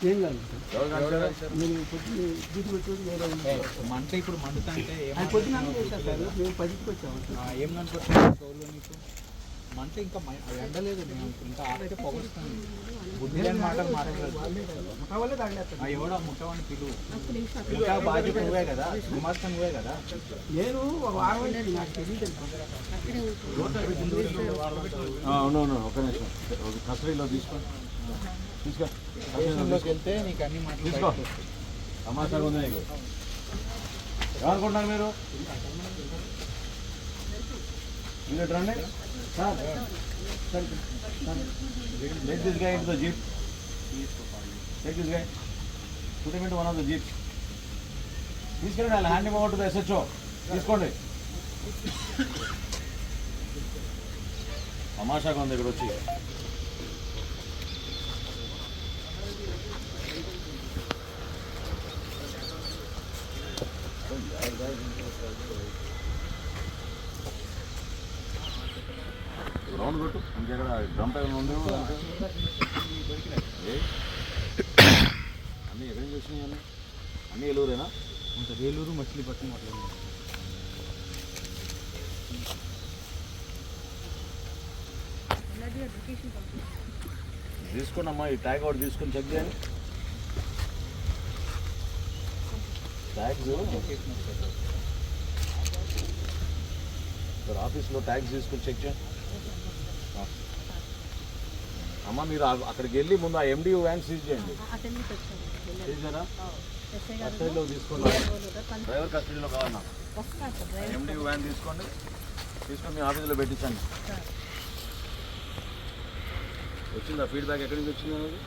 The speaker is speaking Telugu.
పొద్దున్న డ్యూటీ వేరే మంట ఇప్పుడు మండుతా అంటే ఏం పొద్దున సార్ మేము పదికి వచ్చాము ఏం కనపడుతుంది నీకు మంట ఇంకా ఎండలేదు నేను ఇంకా ఆరైతే పొగొస్తుంది బుద్ధి లేని మాటలు మాట్లాడలేదు ఆ, ఎవడో ముట్టవని పిలువు ఇంకా బాధ్యత నువ్వే కదా గుమాస్తా నువ్వే కదా నేను వారం నాకు తెలియదు అవునవును ఒక నిమిషం. ఒక కస్టడీలో తీసుకో. తీసుకో. వెళ్తే నీకు అన్ని మాటలు తీసుకో. ఉంది నీకు. ఏమనుకుంటున్నారు మీరు? మీరు రండి? Sir. Sir guy into the jeep. Take this guy. Put him into one of the jeeps. తీసుకెళ్ళండి వాళ్ళు hand over to the SHO తీసుకోండి. తమాషాగా ఉంది ఇక్కడ వచ్చి. రౌండ్ కొట్టు ఇంకెక్కడ డ్రమ్ పైన ఉంది? అన్నీ ఎక్కడి నుంచి వచ్చినాయి అన్నీ? అన్నీ ఏలూరేనా? ఇంకా వేలూరు మచిలీపట్నం అట్లా అమ్మా ఈ ట్యాగ్ ఒకటి తీసుకొని చెక్ చేయండి. సార్ ఆఫీస్లో ట్యాగ్స్ తీసుకొని చెక్ చేయండి. అమ్మా మీరు అక్కడికి వెళ్ళి ముందు ఆ ఎండి వ్యాన్ సీజ్ చేయండి. సీజ్ చేయరా కస్టడీలో తీసుకోండి. డ్రైవర్ కస్టడీలో కావాలి నాకు ఎండి వ్యాన్ తీసుకోండి. తీసుకొని మీ ఆఫీస్లో పెట్టించండి. వచ్చిందా? ఫీడ్బ్యాక్ ఎక్కడి నుంచి వచ్చింది అనేది?